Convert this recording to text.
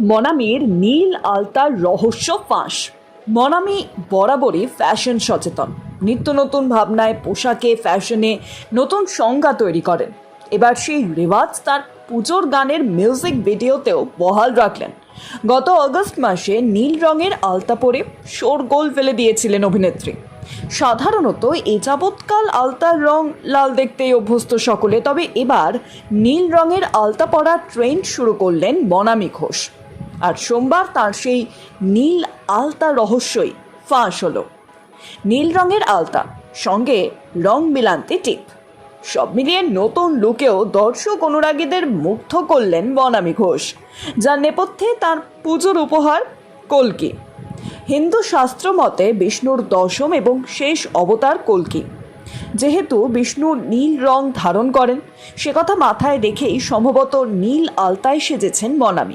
মনামির নীল আলতার রহস্য ফাঁস। মনামি বরাবরই ফ্যাশন সচেতন। নিত্য নতুন ভাবনায় পোশাকে, ফ্যাশনে নতুন সংজ্ঞা তৈরি করেন। এবার সেই রেওয়াজ তার পুজোর গানের মিউজিক ভিডিওতেও বহাল রাখলেন। গত অগস্ট মাসে নীল রঙের আলতা পরে শোরগোল ফেলে দিয়েছিলেন অভিনেত্রী। সাধারণত এ যাবৎকাল আলতার রং লাল দেখতেই অভ্যস্ত সকলে, তবে এবার নীল রঙের আলতা পরা ট্রেন্ড শুরু করলেন বনামি ঘোষ। আর সোমবার তার সেই নীল আলতা রহস্যই ফাঁস হলো। নীল রঙের আলতা, সঙ্গে রং মিলান্তি টিপ। সব মিলিয়ে নতুন লুকেও দর্শক অনুরাগীদের মুগ্ধ করলেন বনামী ঘোষ, যার নেপথ্যে তার পুজোর উপহার কলকি। হিন্দু শাস্ত্র মতে বিষ্ণুর দশম এবং শেষ অবতার কলকি। যেহেতু বিষ্ণু নীল রং ধারণ করেন, সে কথা মাথায় রেখেই সম্ভবত নীল আলতায় সেজেছেন মনামি